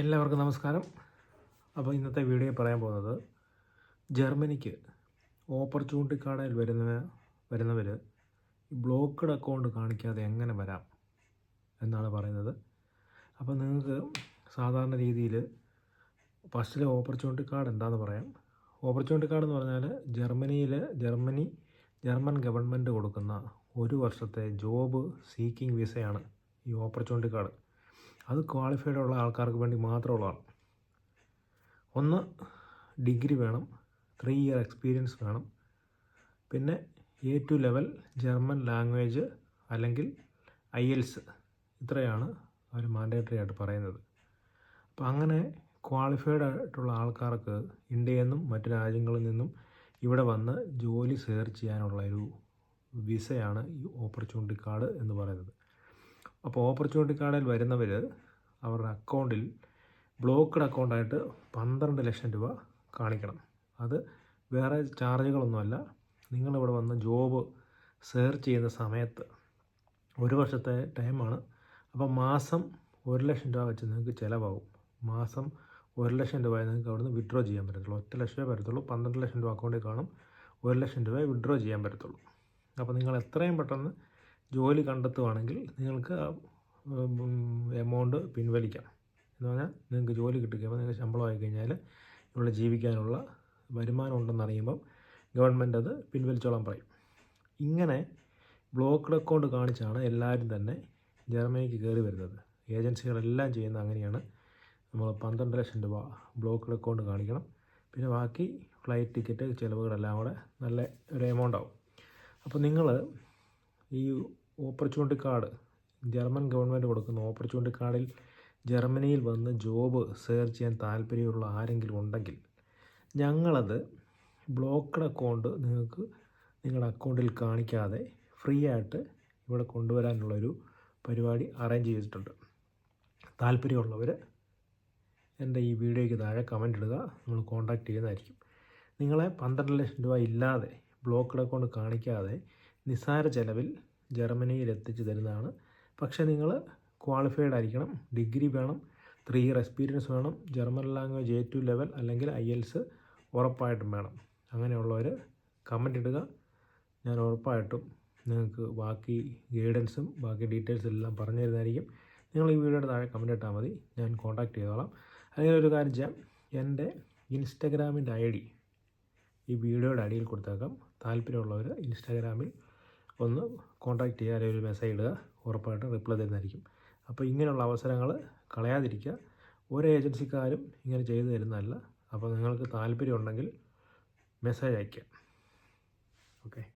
എല്ലാവർക്കും നമസ്കാരം. അപ്പോൾ ഇന്നത്തെ വീഡിയോ പറയാൻ പോകുന്നത് ജർമ്മനിക്ക് ഓപ്പർച്യൂണിറ്റി കാർഡിൽ വരുന്ന വരുന്നവർ ബ്ലോക്ക്ഡ് അക്കൗണ്ട് കാണിക്കാതെ എങ്ങനെ വരാം എന്നാണ് പറയുന്നത്. അപ്പോൾ നിങ്ങൾക്ക് സാധാരണ രീതിയിൽ ഫസ്റ്റിലെ ഓപ്പർച്യൂണിറ്റി കാർഡ് എന്താണെന്ന് പറയാം. ഓപ്പർച്യൂണിറ്റി കാർഡ് എന്ന് പറഞ്ഞാൽ ജർമ്മനിയിൽ ജർമ്മനി ജർമ്മൻ ഗവൺമെന്റ് കൊടുക്കുന്ന ഒരു വർഷത്തെ ജോബ് സീക്കിംഗ് വിസയാണ് ഈ ഓപ്പർച്യൂണിറ്റി കാർഡ് അത് ക്വാളിഫൈഡ് ഉള്ള ആൾക്കാർക്ക് വേണ്ടി മാത്രമുള്ളതാണ്. ഒന്ന് ഡിഗ്രി വേണം. ത്രീ ഇയർ എക്സ്പീരിയൻസ് വേണം. പിന്നെ A two level German language അല്ലെങ്കിൽ ഐ എൽസ് ഇത്രയാണ് അവർ മാൻഡേറ്ററി ആയിട്ട് പറയുന്നത്. അപ്പോൾ അങ്ങനെ ക്വാളിഫൈഡ് ആയിട്ടുള്ള ആൾക്കാർക്ക് ഇന്ത്യയിൽ നിന്നും മറ്റു രാജ്യങ്ങളിൽ നിന്നും ഇവിടെ വന്ന് ജോലി സെർച്ച് ചെയ്യാനുള്ള ഒരു വിസയാണ് ഈ ഓപ്പർച്യൂണിറ്റി കാർഡ് എന്ന് പറയുന്നത്. അപ്പോൾ ഓപ്പർച്യൂണിറ്റി കാർഡിൽ വരുന്നവർ അവരുടെ അക്കൗണ്ടിൽ ബ്ലോക്ക്ഡ് അക്കൗണ്ടായിട്ട് പന്ത്രണ്ട് ലക്ഷം രൂപ കാണിക്കണം. അത് വേറെ ചാർജുകളൊന്നുമല്ല. നിങ്ങളിവിടെ വന്ന് ജോബ് സെർച്ച് ചെയ്യുന്ന സമയത്ത് ഒരു വർഷത്തെ ടൈമാണ്. അപ്പോൾ മാസം ഒരു ലക്ഷം രൂപ വെച്ച് നിങ്ങൾക്ക് ചിലവാകും. മാസം ഒരു ലക്ഷം രൂപ നിങ്ങൾക്ക് അവിടുന്ന് വിഡ്രോ ചെയ്യാൻ പറ്റത്തുള്ളൂ. ഒറ്റ ലക്ഷം രൂപ പറ്റത്തുള്ളൂ. പന്ത്രണ്ട് ലക്ഷം രൂപ അക്കൗണ്ടിൽ കാണും. ഒരു ലക്ഷം രൂപ വിഡ്രോ ചെയ്യാൻ പറ്റത്തുള്ളൂ. അപ്പോൾ നിങ്ങൾ എത്രയും പെട്ടെന്ന് ജോലി കണ്ടെത്തുവാണെങ്കിൽ നിങ്ങൾക്ക് എമൗണ്ട് പിൻവലിക്കാം. എന്ന് പറഞ്ഞാൽ നിങ്ങൾക്ക് ജോലി കിട്ടുകയുമ്പോൾ നിങ്ങൾക്ക് ശമ്പളമായി കഴിഞ്ഞാൽ ഇവിടെ ജീവിക്കാനുള്ള വരുമാനം ഉണ്ടെന്ന് അറിയുമ്പം ഗവൺമെന്റ് അത് പിൻവലിച്ചോളാൻ പറയും. ഇങ്ങനെ ബ്ലോക്ക്ഡ് അക്കൗണ്ട് കാണിച്ചാണ് എല്ലാവരും തന്നെ ജർമ്മനിക്ക് കയറി വരുന്നത്. ഏജൻസികളെല്ലാം ചെയ്യുന്ന അങ്ങനെയാണ്. നമ്മൾ പന്ത്രണ്ട് ലക്ഷം രൂപ ബ്ലോക്ക്ഡ് അക്കൗണ്ട് കാണിക്കണം. പിന്നെ ബാക്കി ഫ്ലൈറ്റ് ടിക്കറ്റ് ചിലവുകളെല്ലാം കൂടെ നല്ല ഒരു എമൗണ്ട് ആവും. അപ്പോൾ നിങ്ങൾ ഈ ഓപ്പർച്യൂണിറ്റി കാർഡ് ജർമ്മൻ ഗവൺമെന്റ് കൊടുക്കുന്ന ഓപ്പർച്യൂണിറ്റി കാർഡിൽ ജർമ്മനിയിൽ വന്ന് ജോബ് സെർച്ച് ചെയ്യാൻ താല്പര്യമുള്ള ആരെങ്കിലും ഉണ്ടെങ്കിൽ ഞങ്ങളത് ബ്ലോക്ക്ഡ് അക്കൗണ്ട് നിങ്ങൾക്ക് നിങ്ങളുടെ അക്കൗണ്ടിൽ കാണിക്കാതെ ഫ്രീ ആയിട്ട് ഇവിടെ കൊണ്ടുവരാനുള്ളൊരു പരിപാടി അറേഞ്ച് ചെയ്തിട്ടുണ്ട്. താല്പര്യമുള്ളവർ എന്റെ ഈ വീഡിയോയ്ക്ക് താഴെ കമന്റ് ഇടുക നമ്മൾ കോൺടാക്റ്റ് ചെയ്യുന്നതായിരിക്കും. നിങ്ങളെ പന്ത്രണ്ട് ലക്ഷം രൂപ ഇല്ലാതെ ബ്ലോക്ക്ഡ് അക്കൗണ്ട് കാണിക്കാതെ നിസ്സാര ചെലവിൽ ജർമ്മനിയിൽ എത്തിച്ചു തരുന്നതാണ്. പക്ഷേ നിങ്ങൾ ക്വാളിഫൈഡ് ആയിരിക്കണം. ഡിഗ്രി വേണം. ത്രീ ഇയർ എക്സ്പീരിയൻസ് വേണം. German language A two level അല്ലെങ്കിൽ ഐ എൽസ് ഉറപ്പായിട്ടും വേണം. അങ്ങനെയുള്ളവർ കമന്റ് ഇടുക. ഞാൻ ഉറപ്പായിട്ടും നിങ്ങൾക്ക് ബാക്കി ഗൈഡൻസും ബാക്കി ഡീറ്റെയിൽസും എല്ലാം പറഞ്ഞു തരുന്നതായിരിക്കും. നിങ്ങൾ ഈ വീഡിയോയുടെ താഴെ കമന്റ് ഇട്ടാൽ മതി. ഞാൻ കോൺടാക്റ്റ് ചെയ്തോളാം. അല്ലെങ്കിൽ ഒരു കാര്യം ചെയ്യാം. എന്റെ ഇൻസ്റ്റഗ്രാമിന്റെ ഐ ഡി ഈ വീഡിയോയുടെ അടിയിൽ കൊടുത്തേക്കാം. താല്പര്യമുള്ളവർ ഇൻസ്റ്റാഗ്രാമിൽ ഒന്ന് കോൺടാക്റ്റ് ചെയ്യുക അല്ലെങ്കിൽ ഒരു മെസ്സേജ് ഇടുക ഉറപ്പായിട്ടും റിപ്ലൈ തരുന്നതായിരിക്കും. അപ്പോൾ ഇങ്ങനെയുള്ള അവസരങ്ങൾ കളയാതിരിക്കുക. ഓരോ ഏജൻസിക്കാരും ഇങ്ങനെ ചെയ്തു തരുന്നതല്ല. അപ്പോൾ നിങ്ങൾക്ക് താല്പര്യമുണ്ടെങ്കിൽ മെസ്സേജ് അയയ്ക്കുക ഓക്കെ